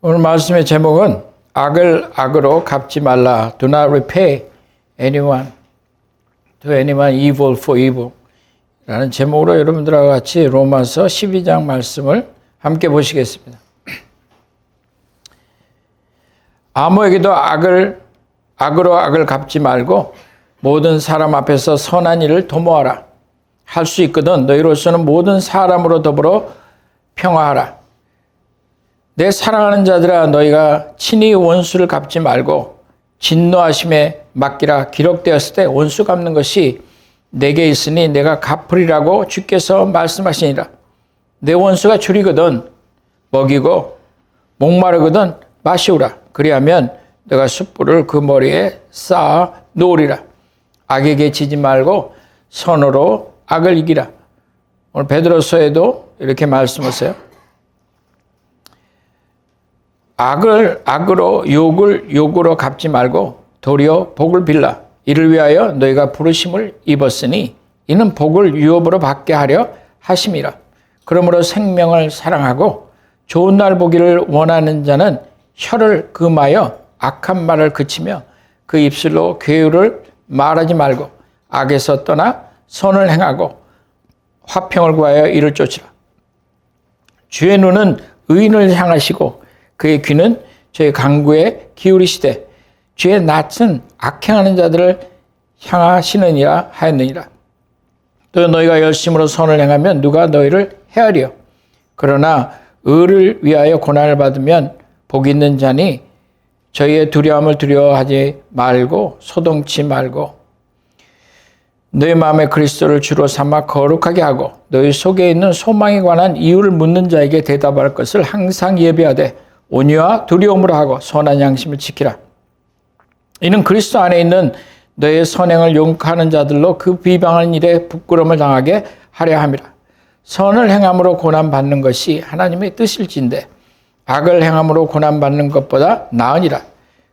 오늘 말씀의 제목은 악을 악으로 갚지 말라. Do not repay anyone to anyone evil for evil. 라는 제목으로 여러분들과 같이 로마서 12장 말씀을 함께 보시겠습니다. 아무에게도 악을 악으로 악을 갚지 말고 모든 사람 앞에서 선한 일을 도모하라. 할 수 있거든 너희로서는 모든 사람으로 더불어 평화하라. 내 사랑하는 자들아 너희가 친히 원수를 갚지 말고 진노하심에 맡기라 기록되었을 때 원수 갚는 것이 내게 있으니 내가 갚으리라고 주께서 말씀하시니라. 내 원수가 줄이거든 먹이고 목마르거든 마시우라. 그리하면 내가 숯불을 그 머리에 쌓아 놓으리라. 악에게 지지 말고 선으로 악을 이기라. 오늘 베드로서에도 이렇게 말씀하세요 악을 악으로 욕을 욕으로 갚지 말고 도리어 복을 빌라. 이를 위하여 너희가 부르심을 입었으니 이는 복을 유업으로 받게 하려 하심이라. 그러므로 생명을 사랑하고 좋은 날 보기를 원하는 자는 혀를 금하여 악한 말을 그치며 그 입술로 괴유를 말하지 말고 악에서 떠나 선을 행하고 화평을 구하여 이를 쫓으라. 주의 눈은 의인을 향하시고 그의 귀는 저의 강구에 기울이시되 주의 낯은 악행하는 자들을 향하시느니라 하였느니라. 또 너희가 열심으로 선을 행하면 누가 너희를 헤아려. 그러나 의를 위하여 고난을 받으면 복 있는 자니 저희의 두려움을 두려워하지 말고 소동치 말고 너희 마음에 그리스도를 주로 삼아 거룩하게 하고 너희 속에 있는 소망에 관한 이유를 묻는 자에게 대답할 것을 항상 예비하되 온유와 두려움으로 하고 선한 양심을 지키라. 이는 그리스도 안에 있는 너의 선행을 용하는 자들로 그 비방하는 일에 부끄러움을 당하게 하려 함이라. 선을 행함으로 고난 받는 것이 하나님의 뜻일진데 악을 행함으로 고난 받는 것보다 나으니라.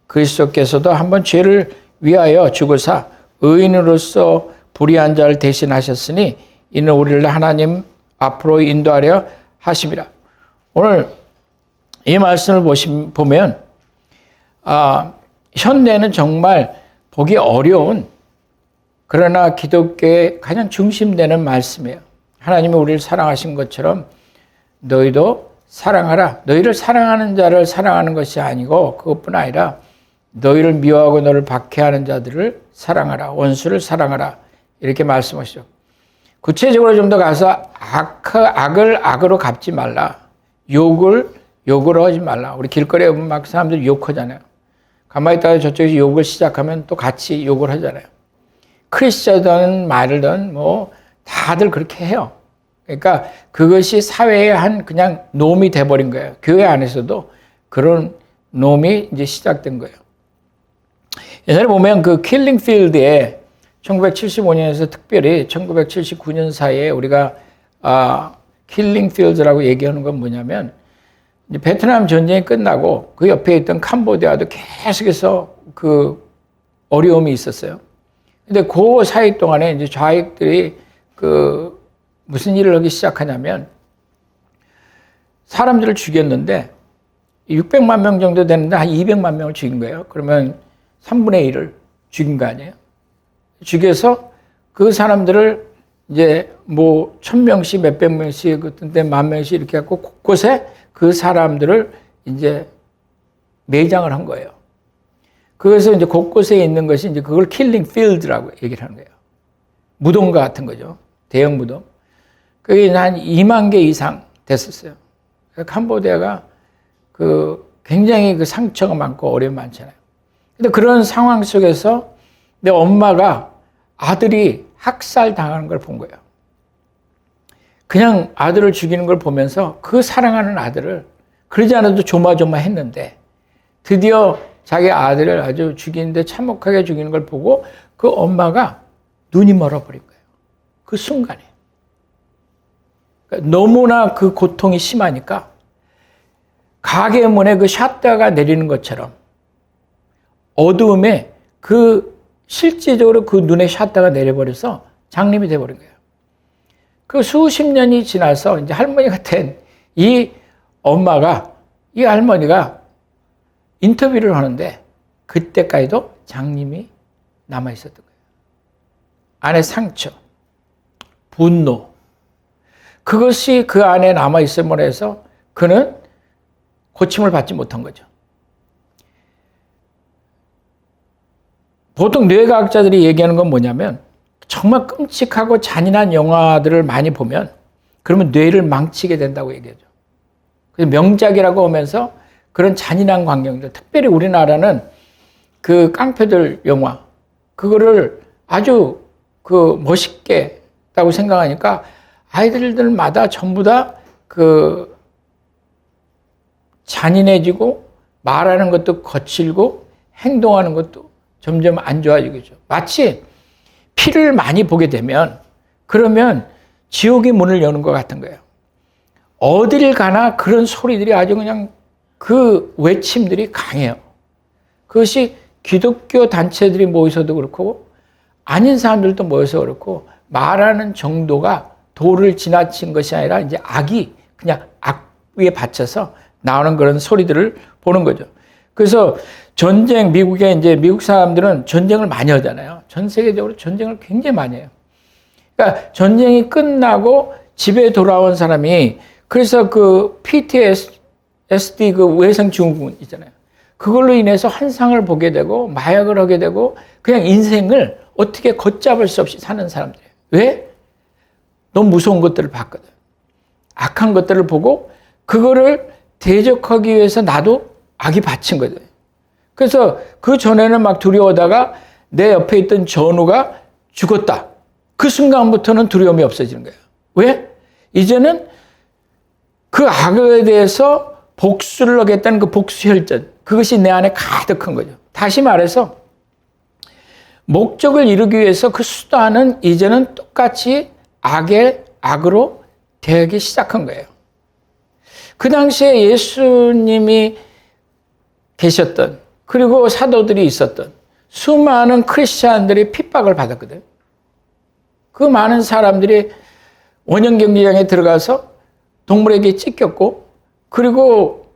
그리스도께서도 한번 죄를 위하여 죽으사 의인으로서 불의한 자를 대신하셨으니 이는 우리를 하나님 앞으로 인도하려 하심이라. 오늘 이 말씀을 보면, 아, 현대는 정말 보기 어려운 그러나 기독교의 가장 중심되는 말씀이에요. 하나님이 우리를 사랑하신 것처럼 너희도 사랑하라. 너희를 사랑하는 자를 사랑하는 것이 아니고 그것뿐 아니라 너희를 미워하고 너를 박해하는 자들을 사랑하라. 원수를 사랑하라. 이렇게 말씀하시죠. 구체적으로 좀 더 가서 악, 악을 악으로 갚지 말라. 욕을 욕을 하지 말라. 우리 길거리에 보면 막 사람들이 욕하잖아요. 가만히 있다가 저쪽에서 욕을 시작하면 또 같이 욕을 하잖아요. 크리스천이든 말든 뭐 다들 그렇게 해요. 그러니까 그것이 사회의 한 그냥 놈이 돼버린 거예요. 교회 안에서도 그런 놈이 이제 시작된 거예요. 옛날에 보면 그 킬링 필드에 1975년에서 특별히 1979년 사이에 우리가 아, 킬링 필드라고 얘기하는 건 뭐냐면 베트남 전쟁이 끝나고 그 옆에 있던 캄보디아도 계속해서 그 어려움이 있었어요. 근데 그 사이 동안에 이제 좌익들이 그 무슨 일을 하기 시작하냐면 사람들을 죽였는데 600만 명 정도 되는데 한 200만 명을 죽인 거예요. 그러면 3분의 1을 죽인 거 아니에요? 죽여서 그 사람들을 이제 뭐 천명씩 몇백 명씩 그때 만 명씩 이렇게 갖고 곳곳에 그 사람들을 이제 매장을 한 거예요. 그래서 이제 곳곳에 있는 것이 이제 그걸 킬링 필드라고 얘기를 하는 거예요. 무덤과 같은 거죠. 대형 무덤. 그게 한 2만 개 이상 됐었어요. 캄보디아가 그 굉장히 그 상처가 많고 어려움 많잖아요. 근데 그런 상황 속에서 내 엄마가 아들이 학살 당하는 걸 본 거예요. 그냥 아들을 죽이는 걸 보면서 그 사랑하는 아들을 그러지 않아도 조마조마했는데 드디어 자기 아들을 아주 죽이는데 참혹하게 죽이는 걸 보고 그 엄마가 눈이 멀어버린 거예요. 그 순간에. 그러니까 너무나 그 고통이 심하니까 가게 문에 그 샷다가 내리는 것처럼 어두움에 그 실제적으로 그 눈에 샷다가 내려버려서 장님이 돼버린 거예요. 그 수십 년이 지나서 이제 할머니가 된 이 엄마가 이 할머니가 인터뷰를 하는데 그때까지도 장님이 남아 있었던 거예요. 안에 상처, 분노, 그것이 그 안에 남아 있음으로 해서 그는 고침을 받지 못한 거죠. 보통 뇌과학자들이 얘기하는 건 뭐냐면 정말 끔찍하고 잔인한 영화들을 많이 보면 그러면 뇌를 망치게 된다고 얘기하죠. 그래서 명작이라고 하면서 그런 잔인한 광경들, 특별히 우리나라는 그 깡패들 영화, 그거를 아주 그 멋있게 다고 생각하니까 아이들들마다 전부 다 그 잔인해지고 말하는 것도 거칠고 행동하는 것도 점점 안 좋아지겠죠. 마치 피를 많이 보게 되면 그러면 지옥의 문을 여는 것 같은 거예요. 어딜 가나 그런 소리들이 아주 그냥 그 외침들이 강해요. 그것이 기독교 단체들이 모여서도 그렇고 아닌 사람들도 모여서 그렇고 말하는 정도가 도를 지나친 것이 아니라 이제 악이 그냥 악에 받쳐서 나오는 그런 소리들을 보는 거죠. 그래서 전쟁, 미국에 이제 미국 사람들은 전쟁을 많이 하잖아요. 전 세계적으로 전쟁을 굉장히 많이 해요. 그러니까 전쟁이 끝나고 집에 돌아온 사람이 그래서 그 PTSD 그 외상 증후군 있잖아요. 그걸로 인해서 환상을 보게 되고 마약을 하게 되고 그냥 인생을 어떻게 걷잡을 수 없이 사는 사람들이에요. 왜? 너무 무서운 것들을 봤거든. 악한 것들을 보고 그거를 대적하기 위해서 나도 악이 바친 거죠. 그래서 그 전에는 막 두려워하다가 내 옆에 있던 전우가 죽었다. 그 순간부터는 두려움이 없어지는 거예요. 왜? 이제는 그 악에 대해서 복수를 하겠다는 그 복수 혈전. 그것이 내 안에 가득한 거죠. 다시 말해서 목적을 이루기 위해서 그 수단은 이제는 똑같이 악의 악으로 되기 시작한 거예요. 그 당시에 예수님이 계셨던 그리고 사도들이 있었던 수많은 크리스찬들이 핍박을 받았거든. 그 많은 사람들이 원형 경기장에 들어가서 동물에게 찢겼고 그리고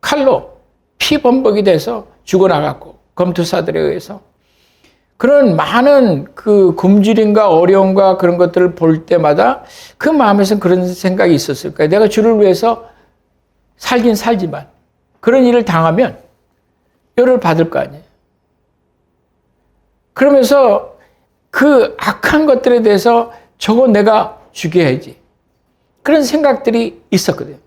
칼로 피범벅이 돼서 죽어나갔고 검투사들에 의해서 그런 많은 그 굶주림과 어려움과 그런 것들을 볼 때마다 그 마음에서 그런 생각이 있었을 거예요. 내가 주를 위해서 살긴 살지만 그런 일을 당하면 뼈를 받을 거 아니에요. 그러면서 그 악한 것들에 대해서 저거 내가 죽여야지. 그런 생각들이 있었거든요.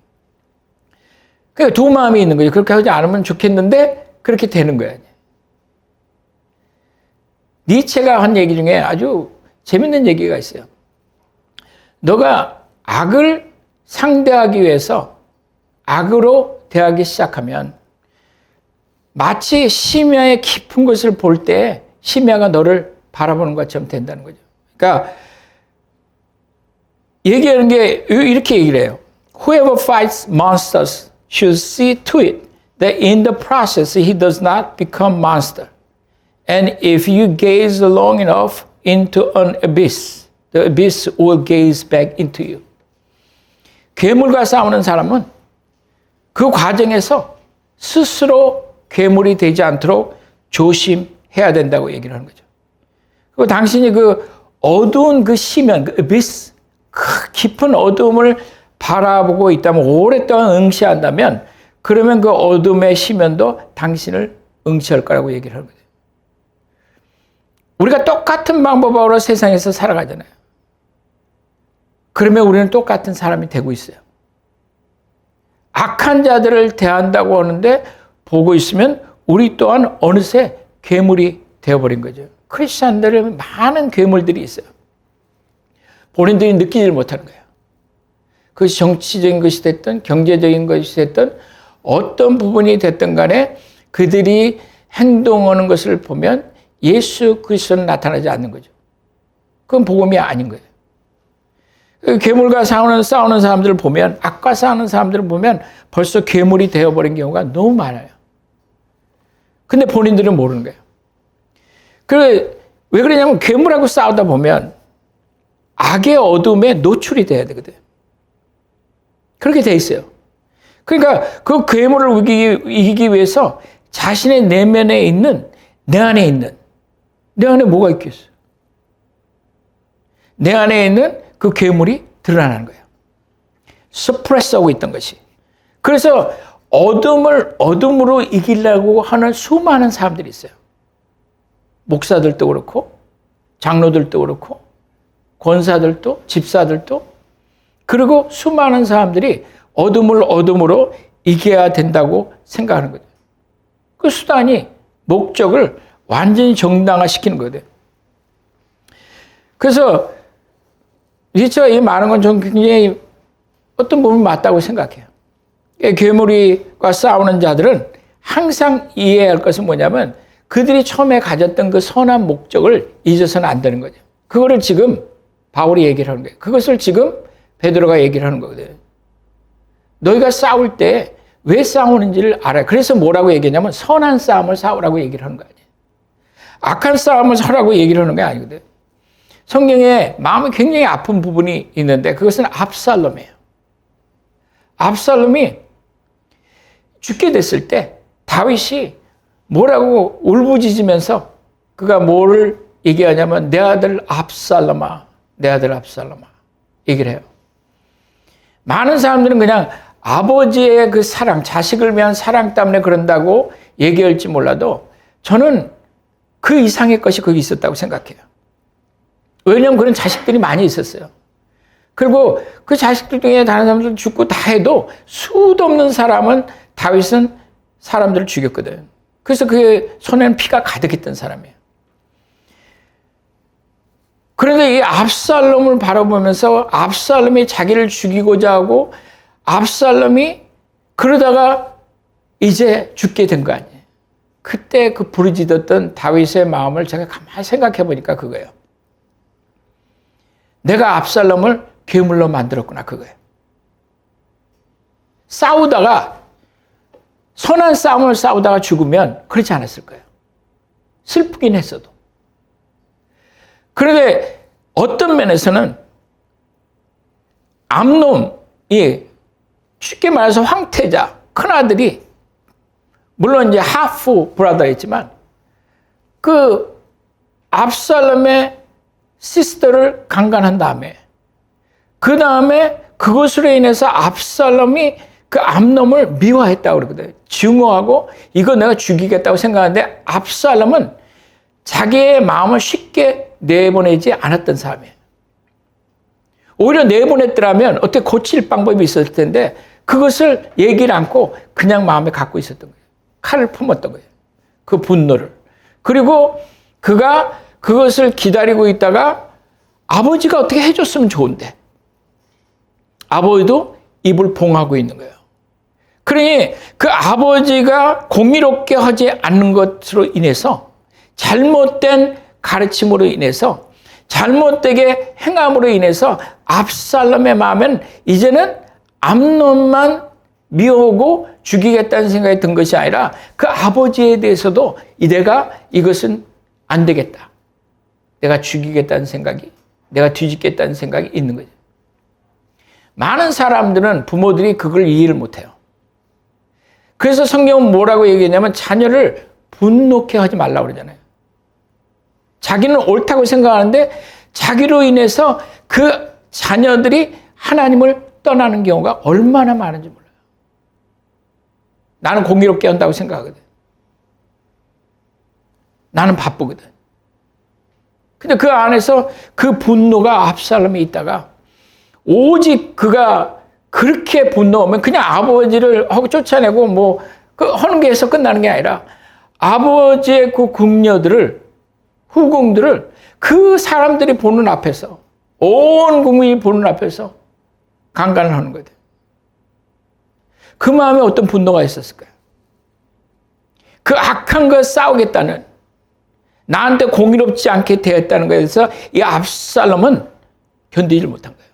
그러니까 두 마음이 있는 거죠. 그렇게 하지 않으면 좋겠는데 그렇게 되는 거예요. 니체가 한 얘기 중에 아주 재밌는 얘기가 있어요. 너가 악을 상대하기 위해서 악으로 대하기 시작하면 마치 심야의 깊은 곳을 볼 때 심야가 너를 바라보는 것처럼 된다는 거죠. 그러니까 얘기하는 게 이렇게 얘기를 해요. Whoever fights monsters should see to it that in the process he does not become monster. And if you gaze long enough into an abyss, the abyss will gaze back into you. 괴물과 싸우는 사람은 그 과정에서 스스로 괴물이 되지 않도록 조심해야 된다고 얘기를 하는 거죠. 그리고 당신이 그 어두운 그 시면, 그 abyss, 그 깊은 어두움을 바라보고 있다면, 오랫동안 응시한다면, 그러면 그 어둠의 시면도 당신을 응시할 거라고 얘기를 하는 거죠. 우리가 똑같은 방법으로 세상에서 살아가잖아요. 그러면 우리는 똑같은 사람이 되고 있어요. 악한 자들을 대한다고 하는데 보고 있으면 우리 또한 어느새 괴물이 되어버린 거죠. 크리스찬들은 많은 괴물들이 있어요. 본인들이 느끼지 못하는 거예요. 그것이 정치적인 것이 됐든 경제적인 것이 됐든 어떤 부분이 됐든 간에 그들이 행동하는 것을 보면 예수 그리스도는 나타나지 않는 거죠. 그건 복음이 아닌 거예요. 그 괴물과 싸우는, 싸우는 사람들을 보면, 악과 싸우는 사람들을 보면 벌써 괴물이 되어버린 경우가 너무 많아요. 근데 본인들은 모르는 거예요. 그, 왜 그러냐면 괴물하고 싸우다 보면 악의 어둠에 노출이 돼야 되거든. 그렇게 돼 있어요. 그러니까 그 괴물을 이기기, 이기기 위해서 자신의 내면에 있는 내 안에 있는 내 안에 뭐가 있겠어요? 내 안에 있는 그 괴물이 드러나는 거예요. 스프레스하고 있던 것이. 그래서 어둠을 어둠으로 이기려고 하는 수많은 사람들이 있어요. 목사들도 그렇고 장로들도 그렇고 권사들도 집사들도 그리고 수많은 사람들이 어둠을 어둠으로 이겨야 된다고 생각하는 거죠. 그 수단이 목적을 완전히 정당화시키는 거거든. 그래서 리처가 이 많은 건 좀 굉장히 어떤 부분 맞다고 생각해요. 괴물이과 싸우는 자들은 항상 이해해야 할 것은 뭐냐면 그들이 처음에 가졌던 그 선한 목적을 잊어서는 안 되는 거죠. 그거를 지금 바울이 얘기를 하는 거예요. 그것을 지금 베드로가 얘기를 하는 거거든요. 너희가 싸울 때 왜 싸우는지를 알아요. 그래서 뭐라고 얘기했냐면 선한 싸움을 싸우라고 얘기를 하는 거 아니에요. 악한 싸움을 하라고 얘기를 하는 게 아니거든. 성경에 마음이 굉장히 아픈 부분이 있는데 그것은 압살롬이에요. 압살롬이 죽게 됐을 때 다윗이 뭐라고 울부짖으면서 그가 뭐를 얘기하냐면 내 아들 압살롬아, 내 아들 압살롬아 얘기를 해요. 많은 사람들은 그냥 아버지의 그 사랑, 자식을 위한 사랑 때문에 그런다고 얘기할지 몰라도 저는 그 이상의 것이 거기 있었다고 생각해요. 왜냐하면 그런 자식들이 많이 있었어요. 그리고 그 자식들 중에 다른 사람들 죽고 다 해도 수도 없는 사람은 다윗은 사람들을 죽였거든. 그래서 그 손에는 피가 가득했던 사람이에요. 그런데 이 압살롬을 바라보면서 압살롬이 자기를 죽이고자 하고 압살롬이 그러다가 이제 죽게 된 거 아니에요. 그때 그 부르짖었던 다윗의 마음을 제가 가만히 생각해 보니까 그거예요. 내가 압살롬을 괴물로 만들었구나 그거예요. 싸우다가 선한 싸움을 싸우다가 죽으면 그렇지 않았을 거예요. 슬프긴 했어도. 그런데 어떤 면에서는 암놈이 쉽게 말해서 황태자, 큰 아들이 물론 이제 하프 브라더였지만 그 압살롬의 시스터를 강간한 다음에 그 다음에 그것으로 인해서 압살롬이 그 암놈을 미워했다고 그러거든요. 증오하고 이거 내가 죽이겠다고 생각하는데 압살롬은 자기의 마음을 쉽게 내보내지 않았던 사람이에요. 오히려 내보냈더라면 어떻게 고칠 방법이 있었을 텐데 그것을 얘기를 않고 그냥 마음에 갖고 있었던 거예요. 칼을 품었던 거예요. 그 분노를. 그리고 그가 그것을 기다리고 있다가 아버지가 어떻게 해줬으면 좋은데 아버지도 입을 봉하고 있는 거예요. 그러니 그 아버지가 공의롭게 하지 않는 것으로 인해서 잘못된 가르침으로 인해서 잘못되게 행함으로 인해서 압살롬의 마음은 이제는 암론만 미워하고 죽이겠다는 생각이 든 것이 아니라 그 아버지에 대해서도 이대가 이것은 안 되겠다. 내가 죽이겠다는 생각이, 내가 뒤집겠다는 생각이 있는 거죠. 많은 사람들은 부모들이 그걸 이해를 못해요. 그래서 성경은 뭐라고 얘기했냐면 자녀를 분노케 하지 말라고 그러잖아요. 자기는 옳다고 생각하는데 자기로 인해서 그 자녀들이 하나님을 떠나는 경우가 얼마나 많은지 몰라요. 나는 공의롭게 한다고 생각하거든. 나는 바쁘거든. 근데 그 안에서 그 분노가 압살롬이 있다가 오직 그가 그렇게 분노하면 그냥 아버지를 쫓아내고 뭐, 그 하는 게 해서 끝나는 게 아니라 아버지의 그 궁녀들을, 후궁들을 그 사람들이 보는 앞에서, 온 국민이 보는 앞에서 강간을 하는 거예요. 그 마음에 어떤 분노가 있었을까요? 그 악한 걸 싸우겠다는, 나한테 공의롭지 않게 되었다는 것에서 이 압살롬은 견디지 못한 거예요.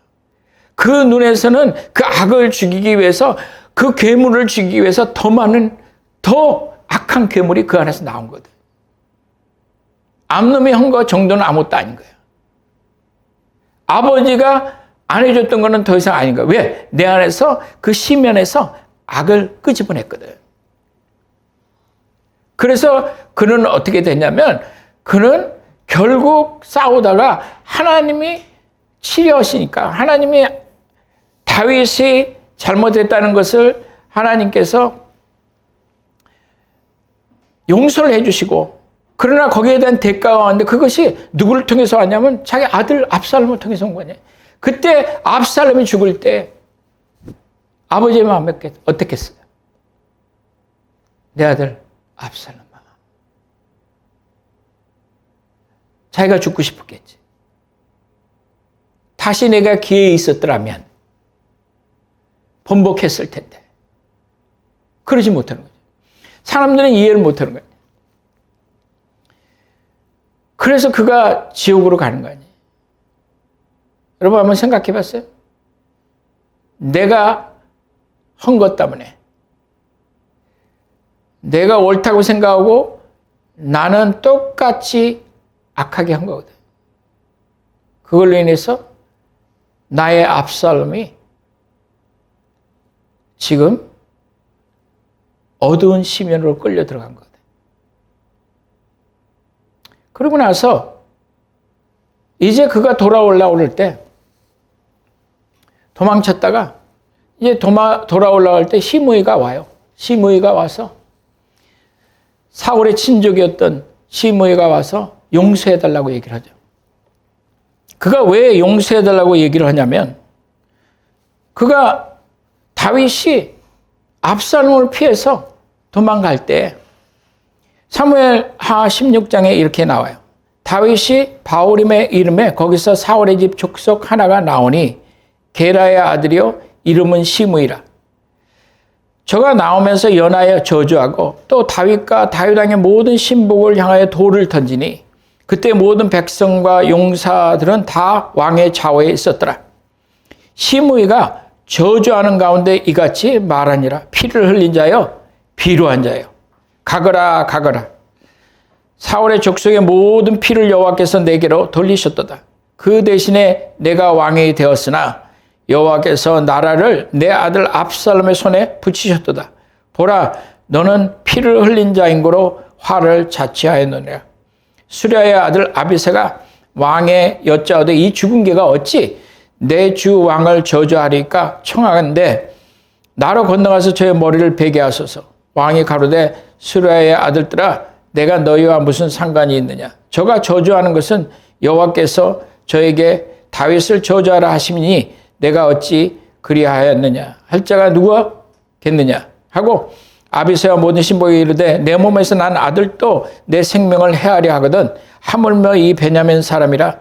그 눈에서는 그 악을 죽이기 위해서 그 괴물을 죽이기 위해서 더 많은 더 악한 괴물이 그 안에서 나온 거든. 암놈이 한 거 정도는 아무것도 아닌 거예요. 아버지가 안 해줬던 거는 더 이상 아닌 거예요. 왜? 내 안에서 그 시면에서 악을 끄집어냈거든. 그래서 그는 어떻게 됐냐면 그는 결국 싸우다가 하나님이 치료하시니까 하나님이 다윗이 잘못했다는 것을 하나님께서 용서를 해주시고 그러나 거기에 대한 대가가 왔는데 그것이 누구를 통해서 왔냐면 자기 아들 압살롬을 통해서 온 거냐. 그때 압살롬이 죽을 때 아버지의 마음이 어떻겠어요? 내 아들 압살롬아. 자기가 죽고 싶었겠지. 다시 내가 기회에 있었더라면 번복했을 텐데. 그러지 못하는 거죠. 사람들은 이해를 못하는 거예요. 그래서 그가 지옥으로 가는 거 아니에요. 여러분 한번 생각해 봤어요? 내가 한 것 때문에 내가 옳다고 생각하고 나는 똑같이 악하게 한 거거든. 그걸로 인해서 나의 압살롬이 지금 어두운 심연으로 끌려 들어간 거거든. 그러고 나서 이제 그가 돌아올라 때 도망쳤다가 이제 도마, 돌아올라갈 때 시므이가 와요. 시므이가 와서 사울의 친족이었던 시므이가 와서 용서해달라고 얘기를 하죠. 그가 왜 용서해달라고 얘기를 하냐면 그가 다윗이 압살롬을 피해서 도망갈 때 사무엘 하 16장에 이렇게 나와요. 다윗이 바울임의 이름에 거기서 사울의 집 족속 하나가 나오니 게라의 아들이요 이름은 시므이라. 저가 나오면서 연하여 저주하고 또 다윗과 다윗 왕의 모든 신복을 향하여 돌을 던지니 그때 모든 백성과 용사들은 다 왕의 좌우에 있었더라. 시므이가 저주하는 가운데 이같이 말하니라. 피를 흘린 자여, 비루한 자여. 가거라, 가거라. 사울의 족속의 모든 피를 여호와께서 내게로 돌리셨도다. 그 대신에 내가 왕이 되었으나 여호와께서 나라를 내 아들 압살롬의 손에 붙이셨도다. 보라, 너는 피를 흘린 자인 거로 화를 자취하였느니라. 수랴의 아들 아비세가 왕의 여자오되 이 죽은 개가 어찌 내 주 왕을 저주하리까 청하건대 나로 건너가서 저의 머리를 베게 하소서. 왕이 가로되 수랴의 아들들아 내가 너희와 무슨 상관이 있느냐? 저가 저주하는 것은 여호와께서 저에게 다윗을 저주하라 하시니 내가 어찌 그리하였느냐? 할 자가 누구겠느냐? 하고 아비세와 모든 신복이 이르되 내 몸에서 난 아들도 내 생명을 해하려 하거든 하물며 이 베냐민 사람이라.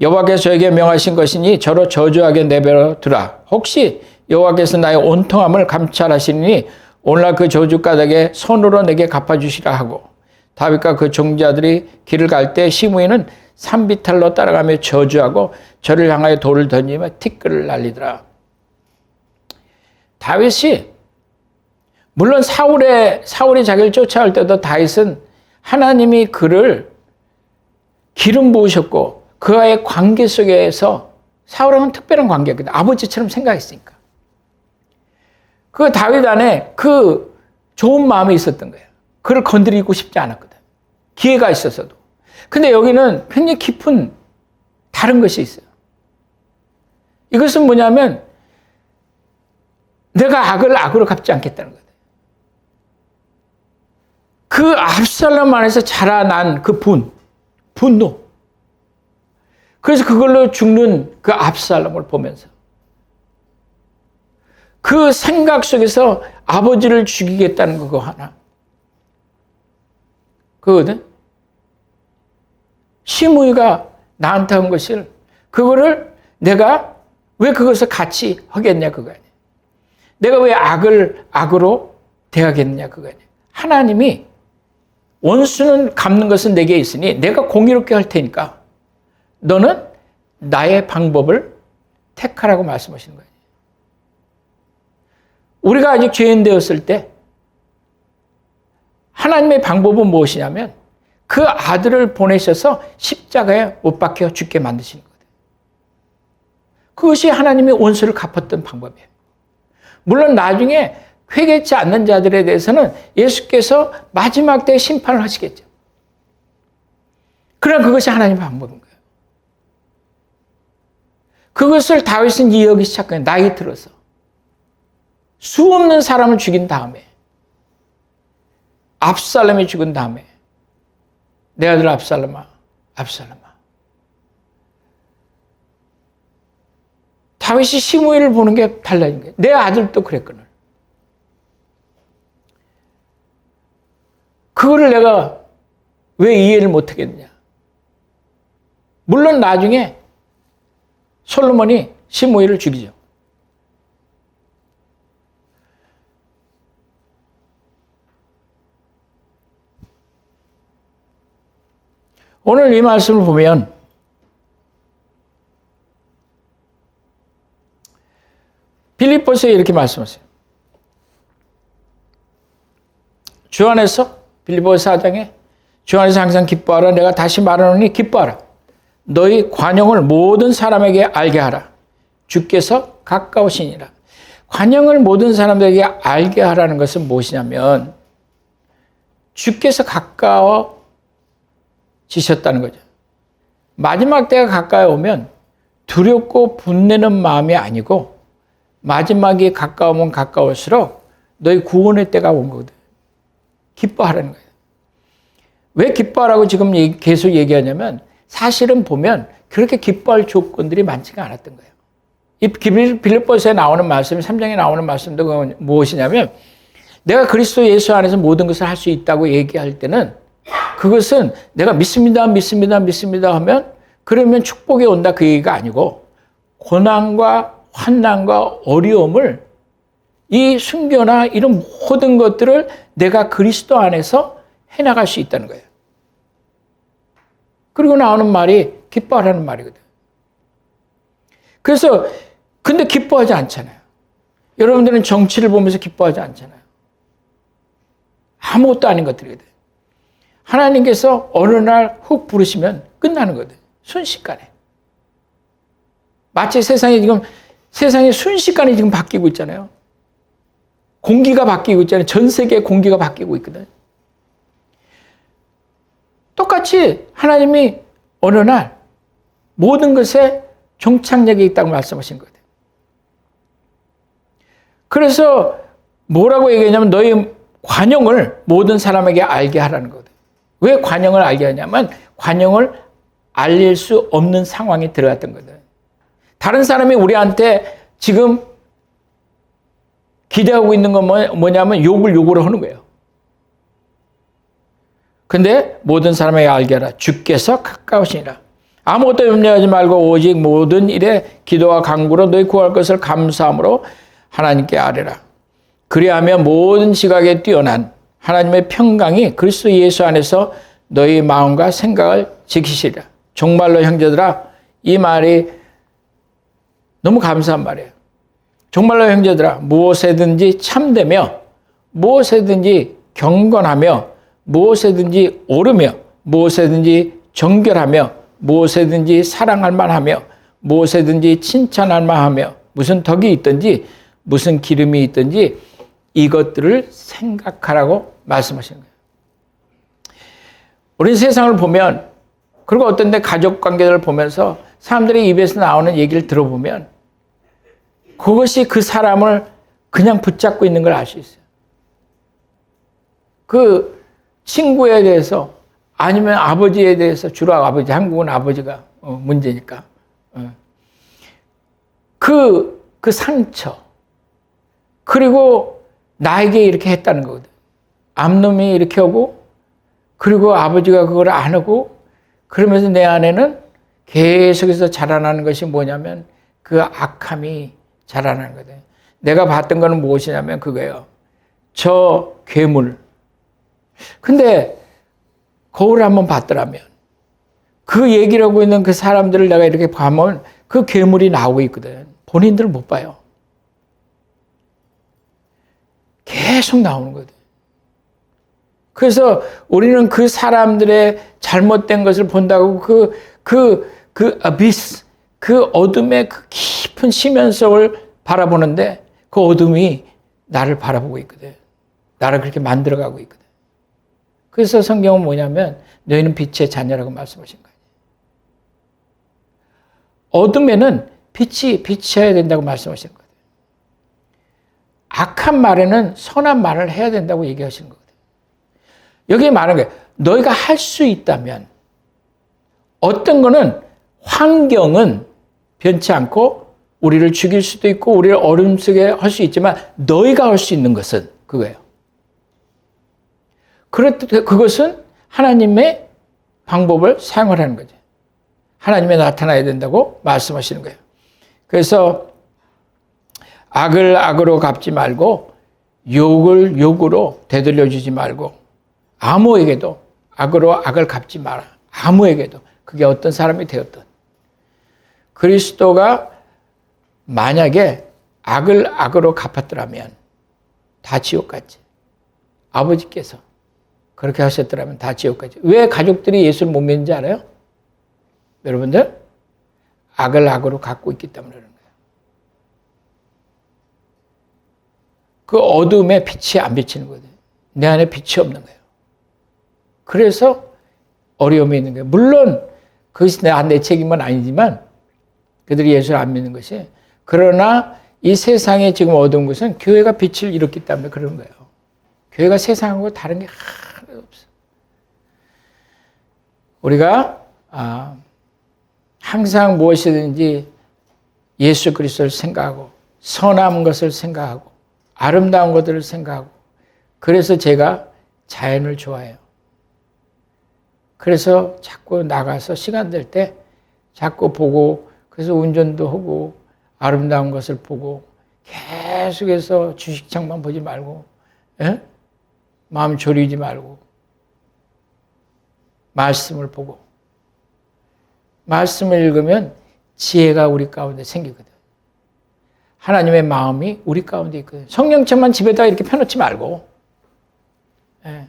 여호와께서 저에게 명하신 것이니 저로 저주하게 내버려 두라. 혹시 여호와께서 나의 온통함을 감찰하시니 오늘날 그 저주 가닥에 손으로 내게 갚아주시라 하고. 다윗과 그 종자들이 길을 갈 때 시므이는 산비탈로 따라가며 저주하고 저를 향하여 돌을 던지며 티끌을 날리더라. 다윗이 물론 사울의 사울이 자기를 쫓아올 때도 다윗은 하나님이 그를 기름 부으셨고 그와의 관계 속에서 사울하고는 특별한 관계거든. 아버지처럼 생각했으니까. 그 다윗 안에 그 좋은 마음이 있었던 거예요. 그를 건드리고 싶지 않았거든. 기회가 있어서도. 근데 여기는 굉장히 깊은 다른 것이 있어요. 이것은 뭐냐면 내가 악을 악으로 갚지 않겠다는 거예요. 그 압살롬 안에서 자라난 그 분, 분노. 그래서 그걸로 죽는 그 압살롬을 보면서 그 생각 속에서 아버지를 죽이겠다는 그거 하나. 그거든. 시므이가 나한테 한 것을 그거를 내가 왜 그것을 같이 하겠냐 그거 아니야. 내가 왜 악을 악으로 대하겠느냐 그거 아니야. 하나님이 원수는 갚는 것은 내게 있으니 내가 공의롭게 할 테니까 너는 나의 방법을 택하라고 말씀하시는 거예요. 우리가 아직 죄인 되었을 때 하나님의 방법은 무엇이냐면 그 아들을 보내셔서 십자가에 못 박혀 죽게 만드시는 거예요. 그것이 하나님의 원수를 갚았던 방법이에요. 물론 나중에 회개치 않는 자들에 대해서는 예수께서 마지막 때 심판을 하시겠죠. 그러나 그것이 하나님 방법인 거예요. 그것을 다윗은 이해하기 시작해요. 나이 들어서. 수 없는 사람을 죽인 다음에 압살롬이 죽은 다음에 내 아들 압살롬아 압살롬아 다윗이 시므이를 보는 게 달라진 거예요. 내 아들도 그랬거든. 그거를 내가 왜 이해를 못 하겠느냐. 물론 나중에 솔로몬이 시므이를 죽이죠. 오늘 이 말씀을 보면 빌립보서에 이렇게 말씀하세요. 주 안에서 빌립보서 4장에 주 안에서 항상 기뻐하라 내가 다시 말하노니 기뻐하라 너희 관용을 모든 사람에게 알게 하라 주께서 가까우시니라 관용을 모든 사람들에게 알게 하라는 것은 무엇이냐면 주께서 가까워지셨다는 거죠. 마지막 때가 가까이 오면 두렵고 분내는 마음이 아니고 마지막이 가까우면 가까울수록 너희 구원의 때가 온 거거든. 기뻐하라는 거예요. 왜 기뻐하라고 지금 계속 얘기하냐면 사실은 보면 그렇게 기뻐할 조건들이 많지가 않았던 거예요. 이 빌립보서에 나오는 말씀, 3장에 나오는 말씀도 무엇이냐면 내가 그리스도 예수 안에서 모든 것을 할 수 있다고 얘기할 때는 그것은 내가 믿습니다, 믿습니다, 믿습니다 하면 그러면 축복이 온다 그 얘기가 아니고 고난과 환난과 어려움을 이 순교나 이런 모든 것들을 내가 그리스도 안에서 해나갈 수 있다는 거예요. 그리고 나오는 말이 기뻐하라는 말이거든. 그래서 근데 기뻐하지 않잖아요. 여러분들은 정치를 보면서 기뻐하지 않잖아요. 아무것도 아닌 것들이거든. 하나님께서 어느 날 훅 부르시면 끝나는 거든. 순식간에. 마치 세상에 지금 세상이 순식간에 지금 바뀌고 있잖아요. 공기가 바뀌고 있잖아요. 전 세계 공기가 바뀌고 있거든. 똑같이 하나님이 어느 날 모든 것에 종착역이 있다고 말씀하신 거거든. 그래서 뭐라고 얘기하냐면 너희 관용을 모든 사람에게 알게 하라는 거거든. 왜 관용을 알게 하냐면 관용을 알릴 수 없는 상황에 들어갔던 거거든. 다른 사람이 우리한테 지금 기대하고 있는 건 뭐, 뭐냐면 욕을 욕으로 하는 거예요. 근데 모든 사람에게 알게 하라. 주께서 가까우시니라. 아무것도 염려하지 말고 오직 모든 일에 기도와 간구로 너희 구할 것을 감사함으로 하나님께 아뢰라. 그리하면 모든 지각에 뛰어난 하나님의 평강이 그리스도 예수 안에서 너희 마음과 생각을 지키시리라. 정말로 형제들아 이 말이 너무 감사한 말이에요. 정말로 형제들아 무엇에든지 참되며 무엇에든지 경건하며 무엇에든지 오르며 무엇에든지 정결하며 무엇에든지 사랑할 만하며 무엇에든지 칭찬할 만하며 무슨 덕이 있든지 무슨 기름이 있든지 이것들을 생각하라고 말씀하시는 거예요. 우리 세상을 보면 그리고 어떤 데 가족 관계를 보면서 사람들의 입에서 나오는 얘기를 들어보면 그것이 그 사람을 그냥 붙잡고 있는 걸 알 수 있어요. 그 친구에 대해서 아니면 아버지에 대해서 주로 아버지, 한국은 아버지가 어, 문제니까. 어. 그, 그 상처. 그리고 나에게 이렇게 했다는 거거든. 암놈이 이렇게 하고, 그리고 아버지가 그걸 안 하고, 그러면서 내 안에는 계속해서 자라나는 것이 뭐냐면 그 악함이 자라나는 거거든. 내가 봤던 거는 무엇이냐면 그거예요. 저 괴물. 근데 거울을 한번 봤더라면 그 얘기를 하고 있는 그 사람들을 내가 이렇게 보면 그 괴물이 나오고 있거든. 본인들은 못 봐요. 계속 나오는 거거든. 그래서 우리는 그 사람들의 잘못된 것을 본다고 그, 그, 그 아비스, 그 어둠의 그 깊은 심연속을 바라보는데 그 어둠이 나를 바라보고 있거든. 나를 그렇게 만들어가고 있거든. 그래서 성경은 뭐냐면 너희는 빛의 자녀라고 말씀하신 거예요. 어둠에는 빛이 비쳐야 된다고 말씀하시는 거예요. 악한 말에는 선한 말을 해야 된다고 얘기하시는 거거든요. 여기에 말하는 거예요. 너희가 할 수 있다면 어떤 거는 환경은 변치 않고 우리를 죽일 수도 있고 우리를 어둠 속에 할 수 있지만 너희가 할 수 있는 것은 그거예요. 그것은 하나님의 방법을 사용하라는 거죠. 하나님의 나타나야 된다고 말씀하시는 거예요. 그래서 악을 악으로 갚지 말고 욕을 욕으로 되돌려 주지 말고 아무에게도 악으로 악을 갚지 마라. 아무에게도 그게 어떤 사람이 되었든 그리스도가 만약에 악을 악으로 갚았더라면 다 지옥 갔지. 아버지께서 그렇게 하셨더라면 다 지옥 갔지. 왜 가족들이 예수를 못 믿는지 알아요? 여러분들 악을 악으로 갖고 있기 때문에 그런 거예요. 그 어둠에 빛이 안 비치는 거예요. 내 안에 빛이 없는 거예요. 그래서 어려움이 있는 거예요. 물론 그것이 내, 내 책임은 아니지만 그들이 예수를 안 믿는 것이 그러나 이 세상에 지금 어두운 것은 교회가 빛을 잃었기 때문에 그런 거예요. 교회가 세상하고 다른 게 하나도 없어. 우리가 아, 항상 무엇이든지 예수 그리스도를 생각하고 선한 것을 생각하고 아름다운 것들을 생각하고 그래서 제가 자연을 좋아해요. 그래서 자꾸 나가서 시간 될 때 자꾸 보고 그래서 운전도 하고 아름다운 것을 보고 계속해서 주식창만 보지 말고 에? 마음 졸이지 말고 말씀을 보고 말씀을 읽으면 지혜가 우리 가운데 생기거든. 하나님의 마음이 우리 가운데 있거든. 성령책만 집에다 이렇게 펴놓지 말고 예.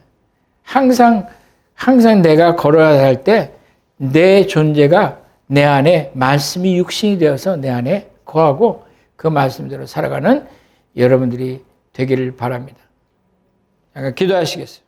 항상 항상 내가 걸어야 할 때 내 존재가 내 안에 말씀이 육신이 되어서 내 안에 거하고 그 말씀대로 살아가는 여러분들이 되기를 바랍니다. 기도하시겠어요?